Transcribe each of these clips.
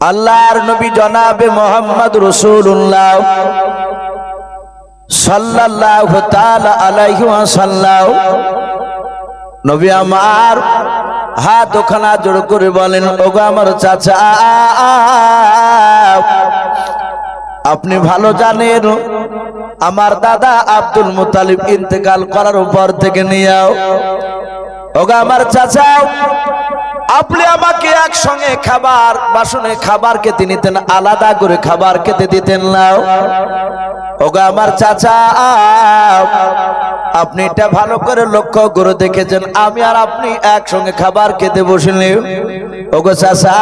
আল্লাহর নবী জনাবে মোহাম্মদ রসুল্লাহ সাল্লাল্লাহু তাআলা আলাইহি নবী আমার হাত ওখানা জোড় করে বলেন, ওগো আমার চাচা, আপনি ভালো জানেন, আমার দাদা আব্দুল মুতালিব ইন্তেকাল করার উপর থেকে নিয়েও ওগো আমার চাচা আপনি আমাকে একসঙ্গে খাবার, বাসনে খাবার খেতে নিতেন, আলাদা করে খাবার খেতে দিতেন না। ওগো আমার চাচা, আপনি এটা ভালো করে লক্ষ্য করে দেখেছেন, আমি আর আপনি একসঙ্গে খাবার খেতে বসলে ওগো চাচা,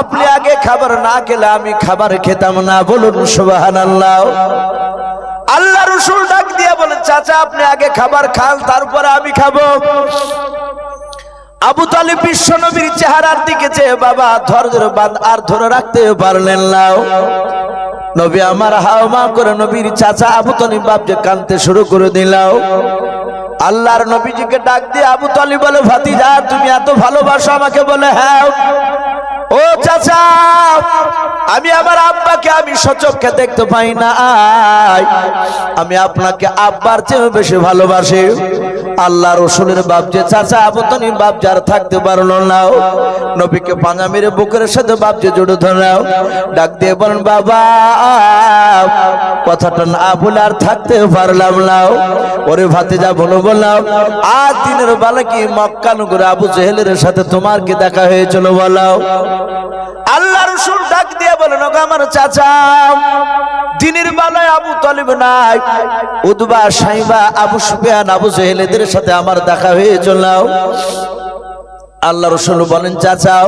আপনি আগে খাবার না খেলে আমি খাবার খেতাম না, বলুন সুবাহান আল্লাহ আল্লাহ রসুল ডাক দিয়ে বলেন, চাচা, আপনি আগে খাবার খান, তারপরে আমি খাব। আবু তালিব বিশ্ব নবীর চেহারার দিকে চেয়ে, বাবা ধর ধরে বাঁধ আর ধরে রাখতে পারলেন না নবী আমার হাও মা করে নবীর চাচা আবু তালিব বাপকে কানতে শুরু করে দিলাও আল্লাহর নবীজিকে ডাক দিয়ে আবু তালিব বলে, ভাতিজা, তুমি এত ভালোবাসো আমাকে বলে হ্যাঁ ও। চাচা, আমি আমার আব্বাকে আমি সচক্ষে দেখতে পাই না আমি আপনাকে আব্বার চেয়ে বেশি ভালোবাসি। আল্লাহ রসুলের বাপ যে চাচা আবতনি বাপ যার থাকতে পারল না নবীকে পাঁজা মেরে বুকের সাথে বাপ যে জড়ে ধরাও ডাক দিয়ে বলেন, বাবা, কথাটা না বলে আর থাকতে পারলাম না ওরে ভাতে যা বলো বললাম আর দিনের বেলা কি মক্কা আবু জেহেলের সাথে তোমার কি দেখা হয়েছিল বলাও আল্লাহ রসুল ডাক দিয়ে বলেন আমার চাচা, দিনের বেলায় আবু তলিব নাই, উদবা, সাইবা, আবু সুফিয়ান, আবু জেহেলেদের সাথে আমার দেখা হয়ে হয়েছিল আল্লাহ রসুল বলেন চাচাও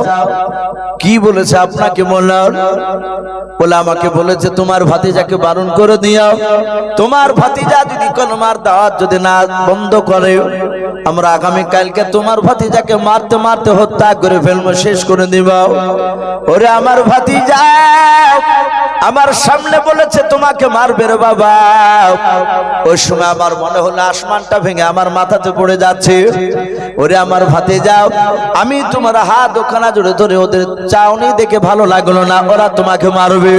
কি বলেছে আপনাকে বললাম? বলে, আমাকে বলেছে, তোমার ভাতিজাকে বারণ করে দিও তোমার ভাতিজা যদি কলমার দাওয়াত যদি না বন্ধ করে, আমরা আগামী কালকে তোমার ভাতিজাকে মারতে মারতে হত্যা করে ফেলব, শেষ করে দিব। ওরে আমার ভাতিজা আমার সামনে বলেছে, তোমাকে মারবে রে বাবা। ওই সময় আমার মনে হলো আসমানটা ভেঙে আমার মাথাতে পড়ে যাচ্ছে। ওরে আমার ভাতে যাও আমি তোমার হাত ওখানা জুড়ে ধরে ওদের চাউনি দেখে ভালো লাগল না, ওরা তোমাকে মারবে।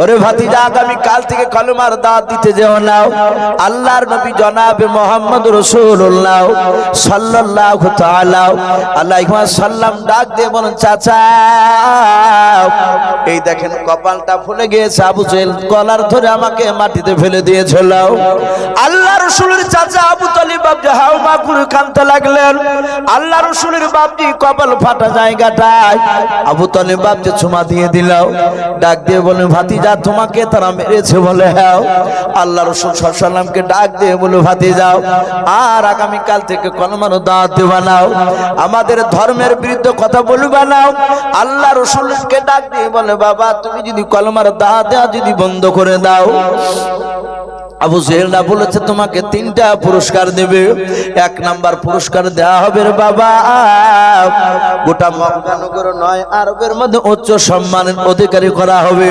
ওরে ভাতিজা, আগামী কাল থেকে কলমার দাঁত দিতে যেও নাও আল্লাহর নবী জনাবে মোহাম্মদ রসুল্লাহ সাল্লাল্লাহু আল্লাহ সাল্লাম ডাক দিয়ে বলুন, চাচা, এই দেখেন কপালটা ফুলে গিয়েছে আবু জেল কলার ধরে আমাকে মাটিতে ফেলে দিয়েছিল আল্লাহ রসুলের চাচা আবু তালিব হাও মা করে কানতে লাগলেন। আল্লাহ রসুলের বাবজি কপাল ফাটা জায়গাটায়। আবু তালিব বাবজি চুমা দিয়ে দিল। ডাক দিয়ে বলেন ভাতিজা, তোমাকে তারা মেরেছে বলে হ্যাঁ আল্লাহ রসুল সাল্লামকে ডাক দিয়ে বলে ভাতি যাও আর আগামীকাল থেকে কলমানো দাঁত দেবা নাও। আমাদের ধর্মের বিরুদ্ধে কথা বলবা নাও। আল্লাহ রসুলকে ডাক দিয়ে বলে বাবা, তুমি যদি কলমার দাওয়াত দেয়া যদি বন্ধ করে দাও। আবু জেহেলরা বলেছে, তোমাকে তিনটা পুরস্কার দেবে। এক নাম্বার পুরস্কার দেওয়া হবে বাবা। গোটা মক্কানগর নয়, আরবের মধ্যে উচ্চ সম্মানের অধিকারী করা হবে।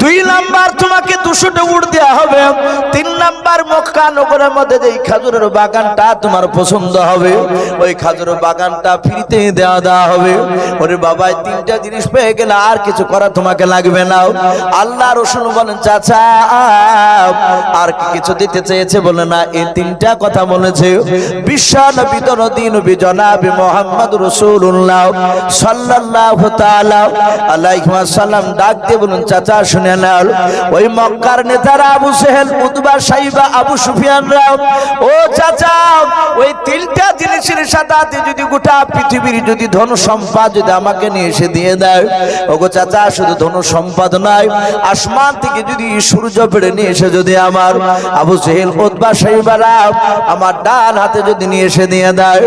দুই নাম্বার তোমাকে দুশোটা উঠ দেওয়া হবে। তিন নাম্বার মক্কানগরের মধ্যে যে খাজুরের বাগানটা তোমার পছন্দ হবে, ওই খাজুরের বাগানটা ফ্রিতে দেওয়া দেওয়া হবে। ওরে বাবা তিনটা জিনিস পেয়ে গেলে আর কিছু করা তোমাকে লাগবে না। আল্লাহ রসুন বলেন, চাচা, আর কিছু দিতে চেয়েছে বলে না, এই তিনটা কথা বলেছে। বিশ্ব নবী নদী নবী জনাবি মোহাম্মদ রসুল্লাহ তাআলা আলাইহি ডাক দিয়ে বলুন, চাচা শুনে নাও, ওই মক্কার নেতারা আবু সেহেল, উতবা সাইবা, আবু সুফিয়ান রাও ও চাচা, ওই তিনটা জিনিসের সাথে যদি গোটা পৃথিবীর যদি ধন সম্পদ যদি আমাকে নিয়ে এসে দিয়ে দেয়, ওগো চাচা, শুধু ধন সম্পদ নয়, আসমান থেকে যদি সূর্য পেড়ে নিয়ে এসে যদি আমার আবু জেহেল উতবা সাইবারা আমার ডান হাতে যদি নিয়ে এসে দিয়ে দেয়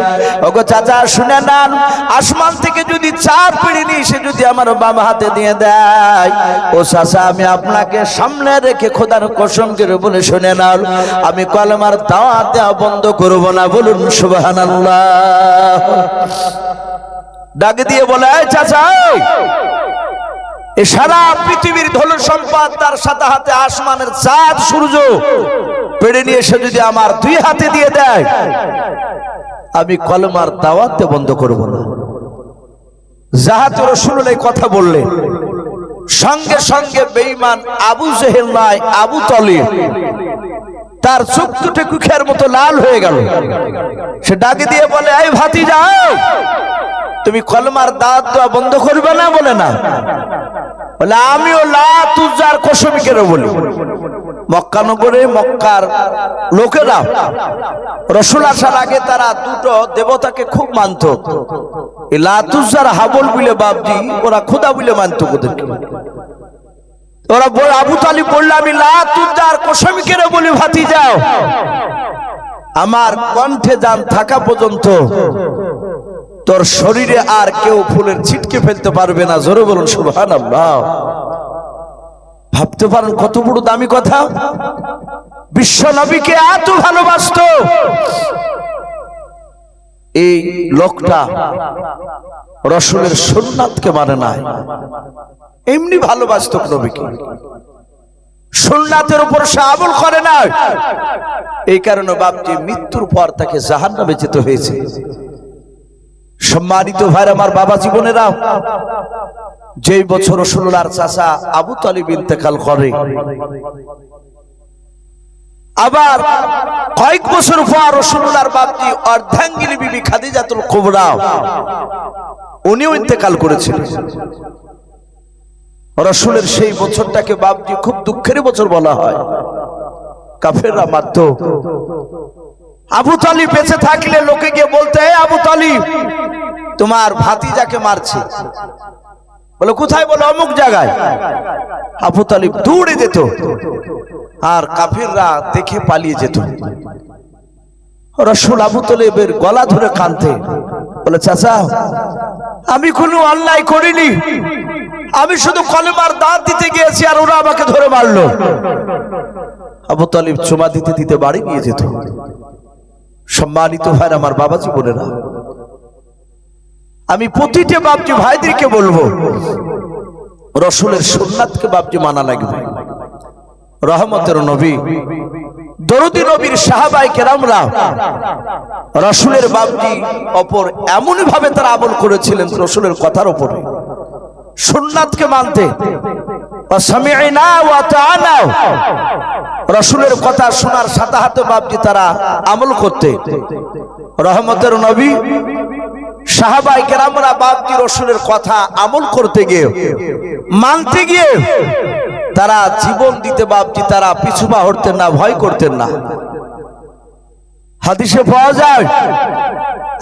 ওগো চাচা, শুনে নেন, আসমান থেকে যদি চার পিড়ি নিয়ে এসে যদি আমার বাম হাতে দিয়ে দেয়, ও চাচা, আমি আপনাকে সামনে রেখে খোদার কসম করে বলে শুনে নাও আমি কলমার দাওয়াত দেওয়া বন্ধ করব না, বলুন সুবহানাল্লাহ। ডাক দিয়ে বলে চাচা এ সারা পৃথিবীর ধন সম্পদ তার সাথে হাতে আসমানের চাঁদ, সূর্য। পেড়ে নিয়ে এসে যদি আমার দুই হাতে দিয়ে দেয়, আমি কলমার দাওয়াতে বন্ধ করব না। জাহাতে রসুল এই কথা বললেন, সঙ্গে সঙ্গে বেঈমান আবু জেহেল নয় আবু তলিব, তার চোখ দুটো কুখের মতো লাল হয়ে গেল। সে ডাকে দিয়ে বলে, এই ভাতি যাও তুমি কলমার দাঁত দেওয়া বন্ধ করবে না বলে না? বলে, আমিও লা তুজার কসমিকেরও বলি। মক্কা নগরে মক্কার লোকেরা রসুল আসার আগে তারা দুটো দেবতাকে খুব মানত। লাতুজার হাবল বলে বাবজি ওরা খোদা বলে মানত ওদেরকে। ওরা আবু তালিব বললে, আমি লাতুজার কসমিকেরও বলি ভাতি যাও আমার কণ্ঠে যান থাকা পর্যন্ত তোর শরীরে আর কেউ ফুলের ছিটকে ফেলতে পারবে না। জোরে বলুন সুবহান ভাবতে পারেন কত বড় দামি কথা? বিশ্ব নবীকে এত ভালোবাসতো। এই লোকটা রসুলের সুন্নাতকে মানে না। এমনি ভালোবাসত নবীকে। সুন্নাতের উপর সে আমল করে না এই কারণে বাপটি মৃত্যুর পর তাকে জাহান্নামে যেতে হয়েছে। সম্মানিত ভাই আমার বাবা জীবনেরা, যেই বছর রসুল্লার চাষা আবু তালিব ইন্তেকাল করে, আবার কয়েক বছর পর রসুল্লার বাপজি অর্ধাঙ্গিনী বিবি খাদিজাতুল কুবরা, উনিও ইন্তেকাল করেছিলেন। রসুলের সেই বছরটাকে বাপজি খুব দুঃখের বছর বলা হয়। কাফেররা মারত। আবু তালিব বেঁচে থাকলে লোকে গিয়ে বলতে "এই আবু তালিব, তোমার ভাতিজাকে মারছে। বলে, কোথায় বলে? অমুক জায়গায়। আবু তালিব দৌড়ে যেত আর কাফিররা দেখে পালিয়ে যেত। রসুল আবু তালিবের গলা ধরে কানতে বলে, চাচা, আমি কোনো অন্যায় করিনি। আমি শুধু কলেমার দাঁত দিতে গিয়েছি আর ওরা আমাকে ধরে মারলো। আবু তালিব চুমা দিতে দিতে বাড়ি নিয়ে যেত। সম্মানিত ভাই আমার বাবা জীবনেরা আমি প্রতিটি বাপজি ভাইদেরকে বলব, রসুলের সুন্নাতকে বাপজি মানা লাগবে রহমতের নবী, দরদি নবীর সাহাবাই কেরামরা, রসুলের বাপজি অপর এমন ভাবে তারা আমল করেছিলেন রসুলের কথার উপরে সুন্নাতকে মানতে। রসুলের কথা শোনার সাথে হাতে বাপজি তারা আমল করতে। রহমতের নবী, সাহাবাই কেরামরা বাপজি রসুলের কথা আমল করতে গিয়ে, মানতে গিয়ে, তারা জীবন দিতে বাপজি তারা পিছু পা হরতেন না, ভয় করতেন না। হাদিসে পাওয়া যায়,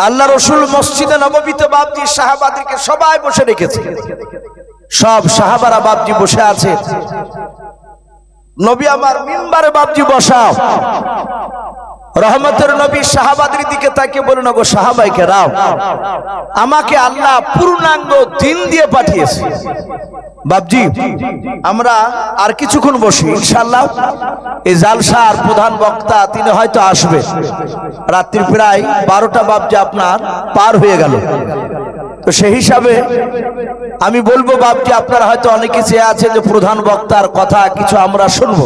আল্লাহ রসুল মসজিদে নবমীতে বাপজি সাহাবাদেরকে সবাই বসে রেখেছে। সব সাহাবারা বাপজি বসে আছে। নবী আমার মিম্বারে বাপজি বসাও। রহমতের নবী সাহাবাদের দিকে তাকে বলুন গো সাহাবাইকে রাও আমাকে আল্লাহ পূর্ণাঙ্গ দিন দিয়ে পাঠিয়েছে। বাপজি, আমরা আর কিছুক্ষণ বসি ইনশাল্লাহ এই জালসার প্রধান বক্তা, তিনি হয়তো আসবে। রাত্রি প্রায় বারোটা বাপজি আপনার পার হয়ে গেল। তো সেই হিসাবে আমি বলব বাপজি, আপনারা হয়তো অনেক কিছু আছে যে প্রধান বক্তার কথা, কিছু আমরা শুনব।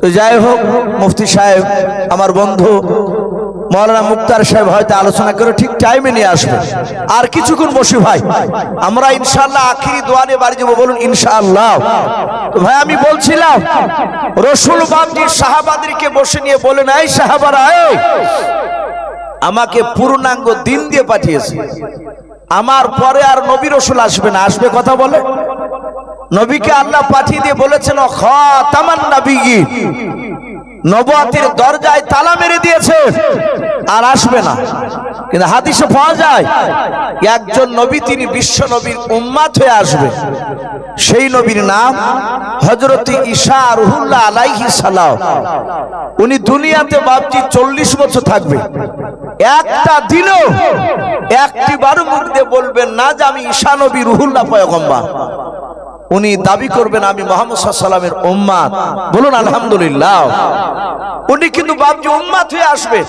তো যাই হোক, মুফতি সাহেব, আমার বন্ধু মৌলানা মুক্তার সাহেব হয়তো আলোচনা করে ঠিক টাইমে নিয়ে আসবে। আর কিছুক্ষণ বসি ভাই, আমরা ইনশাল্লাহ আখিরি দোয়ারে বাড়ি যাব, বলুন ইনশাআল্লাহ। তো ভাই, আমি বলছিলাম, রসুল বাবজি সাহাবাদেরকে বসে নিয়ে বলে নাই সাহাবারা আমাকে পূর্ণাঙ্গ দিন দিয়ে পাঠিয়েছে। আমার পরে আর নবী রসুল আসবে না। আসবে কথা বলে? নবীকে আল্লাহ পাঠিয়ে দিয়ে বলেছেন, খাতামান নবীগি নবুয়াতির দরজায় তালা মেরে দিয়েছে, আর আসবে না। কিন্তু হাদিসে পাওয়া যায়, একজন নবী তিনি বিশ্ব নবীর উম্মাত হয়ে আসবে। সেই নবীর নাম হজরত ঈশা রুহুল্লাহ আলাইহি সালাম। উনি দুনিয়াতে বাপজি চল্লিশ বছর থাকবে। একটা দিনও একটি বারো মুখ দিয়ে বলবেন না যে আমি ঈশা নবী রুহুল্লাহ পয়গম্বর। উনি দাবি করবেন আমি মোহাম্মদ সাল্লামের উম্মাদ। বলুন, আলহামদুলিল্লাহ। উনি কিন্তু বাপজি উম্মাদ হয়ে আসবে।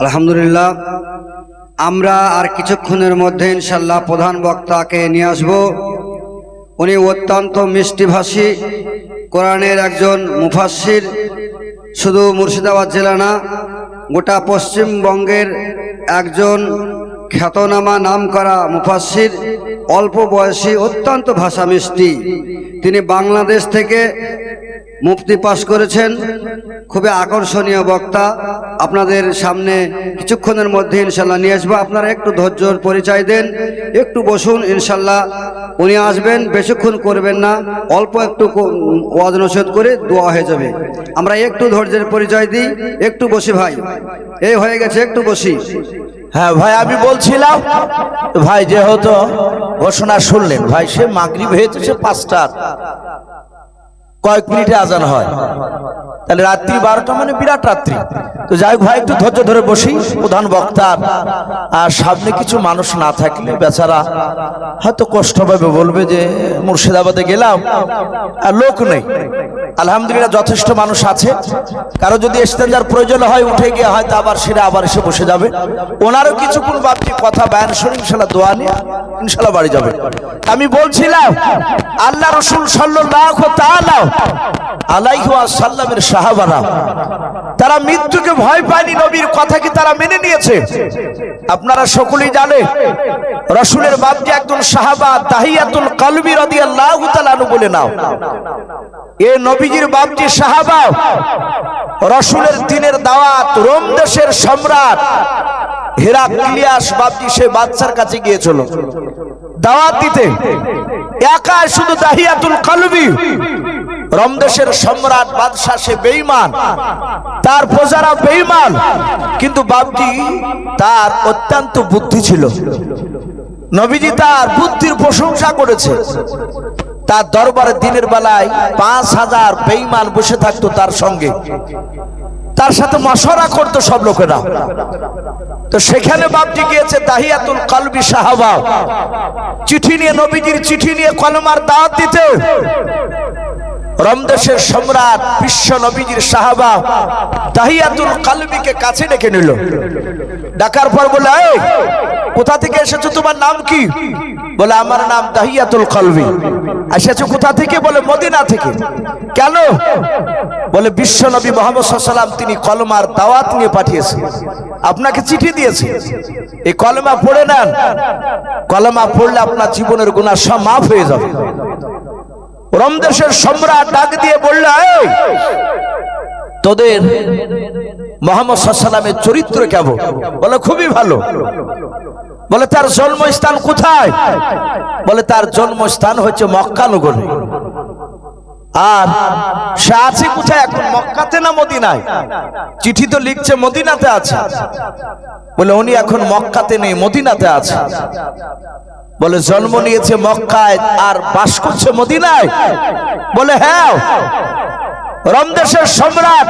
আলহামদুলিল্লাহ, আমরা আর কিছুক্ষণের মধ্যে ইনশাল্লাহ প্রধান বক্তাকে নিয়ে আসব। উনি অত্যন্ত মিষ্টিভাষী, কোরআনের একজন মুফাসির শুধু মুর্শিদাবাদ জেলা না, গোটা পশ্চিমবঙ্গের একজন খ্যাতনামা নাম করা মুফাসির অল্প বয়সী, অত্যন্ত ভাষা মিষ্টি তিনি বাংলাদেশ থেকে মুফতি পাশ করেছেন। খুবই আকর্ষণীয় বক্তা। আপনাদের সামনে কিছুক্ষণের মধ্যে ইনশাল্লাহ নিয়ে আসব। আপনারা একটু ধৈর্যর পরিচয় দেন। একটু বসুন, ইনশাল্লাহ। উনি আসবেন, বেশিক্ষণ করবেন না। অল্প একটু ওয়াজ নসিহত করে দোয়া হয়ে যাবে। আমরা একটু ধৈর্যের পরিচয় দিই। একটু বসি ভাই। এই হয়ে গেছে, একটু বসি। হ্যাঁ ভাই, আমি বলছিলাম, ভাই যেহেতু ঘোষণা শুনলেন, ভাই সে মাগরিব হয়েছে, সে পাঁচটার। কয়েক মিনিটে আজান হয়। তাহলে রাত্রি বারোটা মানে বিরাট রাত্রি। তো যাই হোক ভাই, একটু ধৈর্য ধরে বসি, প্রধান বক্তার আর সামনে কিছু মানুষ না থাকলে বেচারা হয়তো কষ্ট পাবে, বলবে যে মুর্শিদাবাদে গেলাম, আর লোক নেই। আলহামদুলিল্লাহ যথেষ্ট মানুষ আছে। কারও যদি এস্তেঞ্জার প্রয়োজন হয়, উঠে গিয়ে হয়তো আবার সেটা আবার এসে বসে যাবে। ওনারও কিছুক্ষণ বাপটি কথা বায়ান শুনে ইনশাল্লাহ দোয়া নিয়ে ইনশাল্লাহ বাড়ি যাবে। আমি বলছিলাম, আল্লাহ রসুল সাল্লাল্লাহু তাআলা আলাইহি ওয়াসাল্লামের সাহাবারা, তারা মৃত্যুকে ভয় পায়নি, নবীর কথা কি তারা মেনে নিয়েছে। আপনারা সকলেই জানেন রসুলের বাপজি একজন সাহাবা তাহিয়াতুল কলবি তাআলা আনহু বলে নাও। এ নবীজির বাপজি সাহাবা, রসুলের দিনের দাওয়াত, রোম দেশের সম্রাট। হেরাক্লিয়াস সে বাচ্চার কাছে গিয়েছিল। দাওয়াত দিতে। একা শুধু দাহিয়াতুল রমদেশের সম্রাট, বাদশাহ সে বেঈমান। তার প্রজারা বেঈমান। কিন্তু বাপজি তার অত্যন্ত বুদ্ধি ছিল। নবীজি তার বুদ্ধির প্রশংসা করেছে। তার দরবারে দিনের বেলায় পাঁচ হাজার বেঈমান বসে থাকতো তার সঙ্গে। তার সাথে মশরা করতো সব লোকেরা। তো সেখানে বাপজি গিয়েছে দাহিয়াতুল কলবি সাহাবা। চিঠি নিয়ে নবীজির চিঠি নিয়ে কলমার দাওয়াত দিতে। রমদেশের সম্রাট বিশ্ব নবীজির সাহাবা তাহিয়াতুল কালবিকে কাছে ডেকে নিল। ডাকার পর বলে "এই, কোথা থেকে এসেছ? তোমার নাম কি? বলে আমার নাম দাহিয়াতুল কলবি। এসেছ কোথা থেকে? বলে মদিনা থেকে। কেন? বলে বিশ্ব নবী মোহাম্মদ সাল্লাম তিনি কলমার দাওয়াত নিয়ে পাঠিয়েছে। আপনাকে চিঠি দিয়েছে। এই কলমা পড়ে নেন। কলমা পড়লে আপনার জীবনের গুণা সব মাফ হয়ে যাবে। রমদেশের সম্রাট ডাক দিয়ে বলল "এই, তোদের মোহাম্মদ সাল্লামের চরিত্র কেমন? বলে খুবই ভালো। বলে, তার জন্মস্থান কোথায়? বলে, তার জন্মস্থান হচ্ছে মক্কা নগরে। আর সে আছে কোথায়? এখন মক্কাতে না মদিনায়? চিঠি তো লিখছে, মদিনাতে আছে। বলে, উনি এখন মক্কাতে নেই, মদিনাতে আছে। বলে, জন্ম নিয়েছে মক্কায় আর বাস করছে মদিনায়? বলে হ্যাঁ। রমদেশের সম্রাট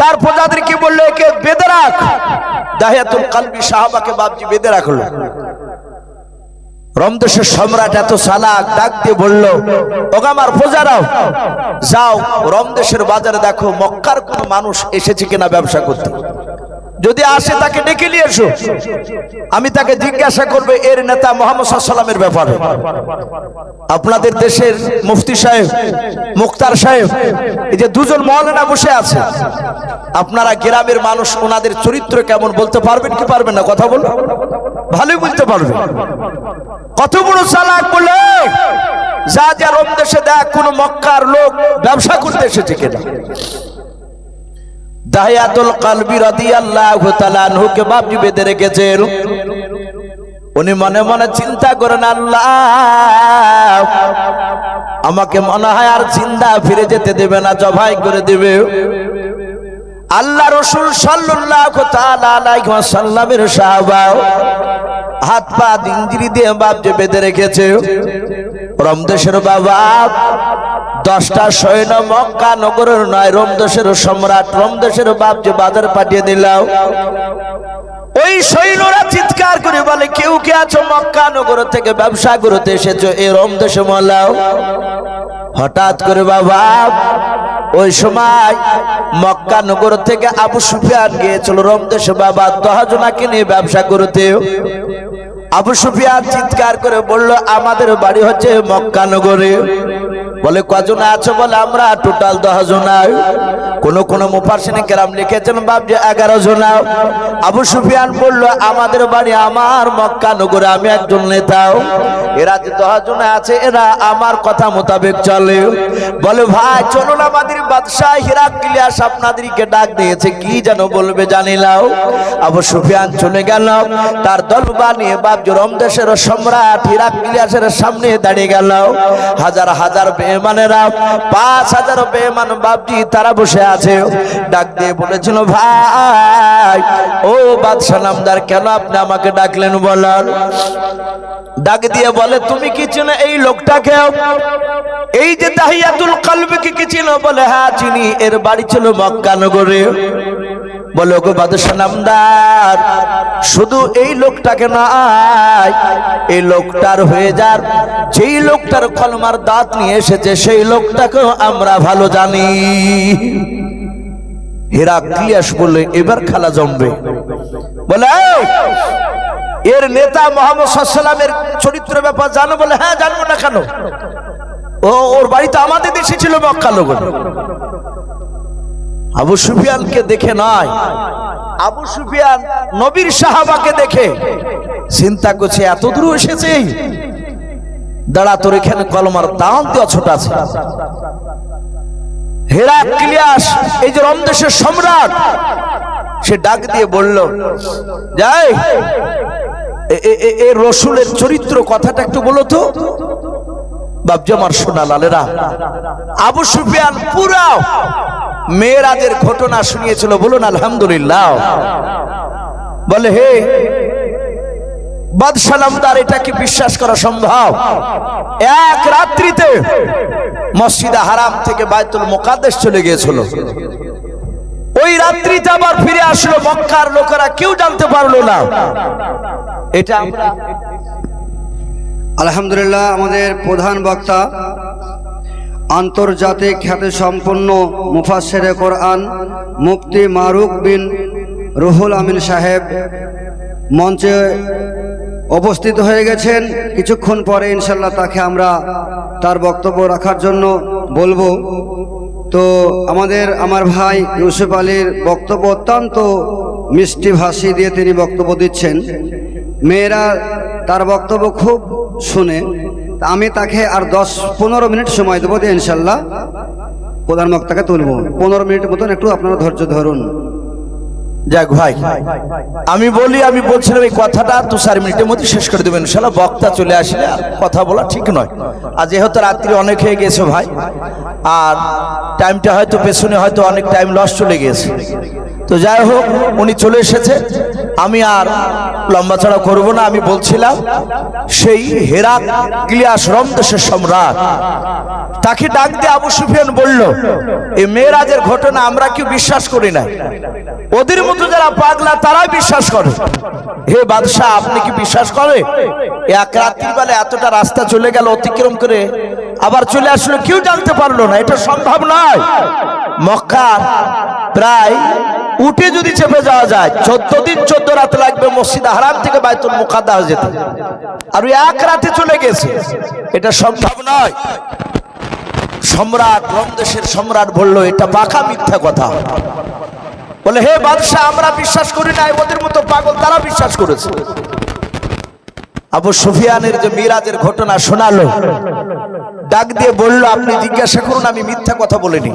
তার প্রজাদেরকে বলল, একে বেঁধে রাখ দাহিয়াতুল কালবি সাহাবাকে বাপজি বেঁধে রাখল। রমদেশের সম্রাট এত সালাক ডাক দিয়ে বলল ওগামার প্রজারাও, যাও, রমদেশের বাজারে দেখো, মক্কার কোন মানুষ এসেছে কিনা ব্যবসা করতে। যদি আসে তাকে ডেকে নিয়ে এসো। আমি তাকে জিজ্ঞাসা করবে, এর নেতা মোহাম্মদ সাল্লামের ব্যাপারে। আপনাদের দেশের মুফতি সাহেব, মুক্তার সাহেব, এই যে দুজন মৌলানা বসে আছে, আপনারা গ্রামের মানুষ, ওনাদের চরিত্র কেমন বলতে পারবেন কি পারবেন না? কথা বলুন। ভালোই বলতে পারবেন। কত বড় চালাক বলে? যা যা রোম দেশে দেখ, কোন মক্কার লোক ব্যবসা করতে এসেছে কিনা? দাহিয়াতুল কালবি রাদিয়াল্লাহু তাআলা আনহুকে বাপজি বেঁধে রেখেছেন। উনি মনে মনে চিন্তা করেন, আল্লাহ, আমাকে মনে হয় আর চিন্তা ফিরে যেতে দেবে না, জবাই করে দেবে। আল্লাহ রসুল সাল্লাল্লাহু তাআলা আলাইহি ওয়াসাল্লামের সাহাবা হাত পা ইঞ্জিরি দিয়ে বাপ যে বেঁধে রেখেছে রমদেশের বাবা দশটা সৈন্য মক্কা নগরের নয় রমদেশের সম্রাট রমদেশের বাপ যে বাজার পাঠিয়ে দিলাম ওই সৈন্যরা চিৎকার করে বলে, কেউ কে আছো মক্কা নগর থেকে ব্যবসা করতে এসেছ? এই রম দেশে মলাও। হঠাৎ করে বাবা, ওই সময় মক্কা নগর থেকে আবু সুফিয়ান গিয়েছিল, রম দেশে বাবা দহজনাকে নিয়ে ব্যবসা করতে। আবু সুফিয়ান চিৎকার করে বলল, আমাদের বাড়ি হচ্ছে মক্কা নগরে। বলে কজন আছে? বলে, আমরা টোটাল দশ জন কোন কোন মুফাসিনে কেরাম লিখেছেন বাবজি এগারো জন আবু সুফিয়ান বলল, আমাদের বাড়ি আমার মক্কা নগরে আমি একজন নেতাও এরা যে দশ জন আছে, এরা আমার কথা মোতাবেক চলে। বলে, ভাই, চলুন আমাদের বাদশাহ হিরাক্লিয়াস আপনাদেরকে ডাক দিয়েছে, কি যেন বলবে জানিলাও আবু সুফিয়ান চলে গেল, তার দল বানিয়ে বাবজি রমদেশের সম্রাট হিরাক্লিয়াসের সামনে দাঁড়িয়ে গেল। হাজার হাজার বেমানেরা পাঁচ হাজার বেমান বাবজি তারা বসে আছে। ডাক দিয়ে বলেছিল, ভাই, ও বাদশাহ নামদার, কেন আপনি আমাকে ডাকলেন বলার ডাক দিয়ে বলে, তুমি কি চেনো এই লোকটাকে? এই যে তাহিয়াতুল কলবিকে কি চিনো? বলে হ্যাঁ চিনি। এর বাড়ি ছিল মক্কা নগরে। বলে ওগো বাদশাহ নামদার, শুধু এই লোকটাকে নয়, এই লোকটার হয়ে যার, যেই লোকটার কলমার দাঁত নিয়ে এসেছে, সেই লোকটাকেও আমরা ভালো জানি। হেরাক্লিয়াস বললে, এবার খেলা জমবে। বলে এর নেতা মোহাম্মদ সাল্লামের চরিত্র ব্যাপার জানো? বলে হ্যাঁ জানব না কেন? ও, ওর বাড়িতে আমাদের দেশে ছিল মক্কা লোক আবু সুফিয়ানকে দেখে নয় আবু সুফিয়ান নবীর সাহাবাকে দেখে। চিন্তা করছে, এত দূর এসেছে? দাঁড়া, তোর এখানে কলমার দাম দেওয়া ছোট আছে। এই যে রমদেশের সম্রাট, সে ডাক দিয়ে বলল, যাই এ রসুলের চরিত্র কথাটা একটু বলো তো। বাবজি সোনা লালেরা। আবু সুফিয়ান পুরা মেয়েরাজের ঘটনা শুনিয়েছিল, বলুন আলহামদুলিল্লাহ। বলে, হে বাদশালামদার এটা কি বিশ্বাস করা সম্ভব? এক রাত্রিতে মসজিদে হারাম থেকে বায়তুল মোকাদ্দেশ চলে গিয়েছিল। ওই রাত্রিতে আবার ফিরে আসলো, মক্কার লোকেরা কেউ জানতে পারল না। এটা আমরা আলহামদুলিল্লাহ, আমাদের প্রধান বক্তা, আন্তর্জাতিক খ্যাতি সম্পন্ন মুফাসের কোরআন, মুফতি মারুক বিন রুহুল আমিন সাহেব মঞ্চে উপস্থিত হয়ে গেছেন। কিছুক্ষণ পরে ইনশাল্লাহ তাকে আমরা তার বক্তব্য রাখার জন্য বলব। তো আমাদের আমার ভাই ইউসুফ আলীর বক্তব্য অত্যন্ত মিষ্টি ভাষী দিয়ে তিনি বক্তব্য দিচ্ছেন। মেয়েরা তার বক্তব্য খুব শুনে আমি তাকে আর দশ পনেরো মিনিট সময় দেবো দিয়ে ইনশাল্লাহ প্রধান বক্তাকে তুলব। পনেরো মিনিট মতন একটু আপনারা ধৈর্য ধরুন। যাক ভাই, আমি বলি, আমি বলছিলাম এই কথাটা, দু চার মিনিটের মধ্যে শেষ করে দেবেন ইনশাল্লাহ। বক্তা চলে আসলে কথা বলা ঠিক নয়। আর যেহেতু রাত্রি অনেক হয়ে গেছে ভাই, আর টাইমটা হয়তো পেছনে হয়তো অনেক টাইম লস চলে গিয়েছে তো যাই হোক, উনি চলে এসেছে। আমি আর লম্বা চড়া করব না, আমি বলছিলাম, সেই হেরা গিলিয়াস রমদেশের সম্রাট। তাকে ডাক দিয়ে আবু সুফিয়ান বলল এই মেয়েরাজের ঘটনা আমরা কেউ বিশ্বাস করি না ওদের মতো যারা পাগলা, তারাই বিশ্বাস করে। হে বাদশাহ, আপনি কি বিশ্বাস করে? এক রাত্রি বেলা এতটা রাস্তা চলে গেল, অতিক্রম করে আবার চলে আসলো, কেউ জানতে পারল না, এটা সম্ভব নয়। মক্কা প্রায় উঠে যদি চেপে যাওয়া যায়, চোদ্দ দিন চোদ্দ রাত লাগবে মসজিদ হারাম থেকে বাইতুল মুকাদ্দাস যেতে। আর এক রাতে চলে গেছে। এটা সম্ভব নয়। সম্রাট রমদেশের সম্রাট বলল, এটা পাকা মিথ্যা কথা। বলে, হে বাদশাহ, আমরা বিশ্বাস করি না ওদের মতো পাগল তারা বিশ্বাস করেছে। আবু সুফিয়ানের যে মিরাজের ঘটনা শোনালো, ডাক দিয়ে বলল, আপনি জিজ্ঞাসা করুন, আমি মিথ্যা কথা বলিনি।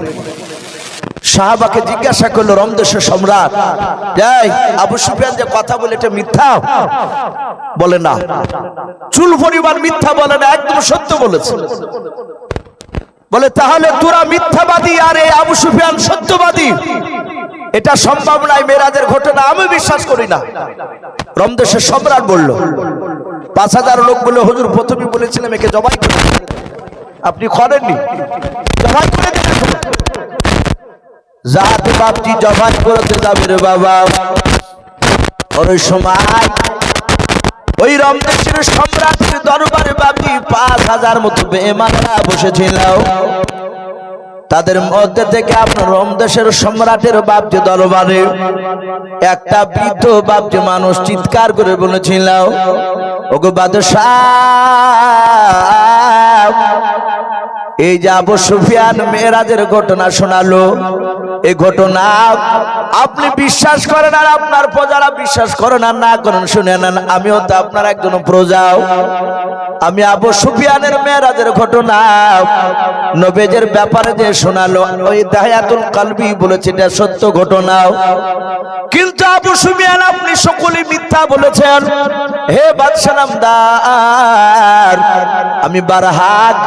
সাহাবাকে জিজ্ঞাসা করল রমদেশের সম্রাট? যাই আবু সুফিয়ান যে কথা বলে, এটা মিথ্যা? বলে না। চুল পরিমাণ মিথ্যা বলে না, একদম সত্য বলেছে। বলে, তাহলে তোরা মিথ্যাবাদী আর এই আবু সুফিয়ান সত্যবাদী? এটা সম্ভব নয়, মেরাজের ঘটনা আমি বিশ্বাস করি না। রমদেশের সম্রাট বলল। পাঁচ হাজার লোক বলে, হুজুর, প্রথমে বলেছিলাম একে জবাই করে আপনি করেননি? জবাই করে দিন বাপটি জবাই করতে যাবে রে বাবা। ওই সময় ওই রমদেশের সম্রাটের দরবারে বাপি পাঁচ হাজার মতো বেমানরা বসেছিল। তাদের মধ্যে থেকে আপনার রমদেশের সম্রাটের বাপজি দরবারে একটা বৃদ্ধ বাপজি মানুষ চিৎকার করে বলেছিল, ওগো বাদশাহ, এই যে আবু সুফিয়ান মেয়েরাজের ঘটনা শোনালো। এই ঘটনা আপনি বিশ্বাস করেন আর আপনার প্রজারা বিশ্বাস করেন আর না করেন শুনে নেন আমিও তো আপনার একজন প্রজাও আমি আবু সুফিয়ানের মেয়েরাজের ঘটনা। নবেজের ব্যাপারে যে শোনালো, ওই দায়াতুল কালবি বলেছে, এটা সত্য ঘটনা। কিন্তু আবু সুফিয়ান আপনি সকলে মিথ্যা বলেছেন। হে বাদশাহ নামদার, আমি বারহাত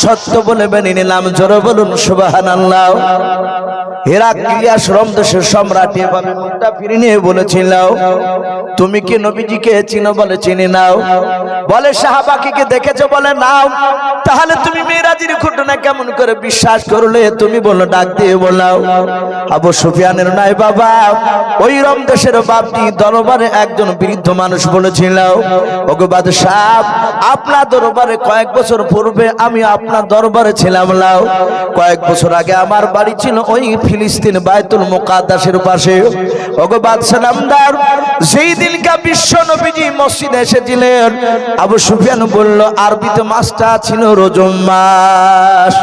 সত্য বলে মেনে নিলাম। জোরে বলুন, সুবহানাল্লাহ। হেরাক্লিয়াস রোম দেশের সম্রাট এভাবে মুখটা ফিরে নিয়ে তুমি কি নবীজিকে চিনো বলে চিনি নাও? বলে দেখেছ বলে নাও। তাহলে তুমি মেয়েরাজির ঘটনা কেমন করে বিশ্বাস করলে? তুমি বলো, ডাক দিয়ে বলাও। আবু সুফিয়ানের নাই বাবা। ওই রম দেশের বাপটি দরবারে একজন বৃদ্ধ মানুষ বলেছিল ওগো বাদশাহ, আপনার দরবারে কয়েক বছর পূর্বে আমি আপনার দরবারে ছিলাম লাও কয়েক বছর আগে আমার বাড়ি ছিল ওই ফিলিস্তিন বায়তুল মুকাদ্দাসের পাশে ওগো বাদশাহ নামদার সেই দিনকা বিশ্ব নবীজি মসজিদে এসেছিলেন, আবু সুফিয়ান বলল, আরবিতে মাসটা ছিল রজম মাস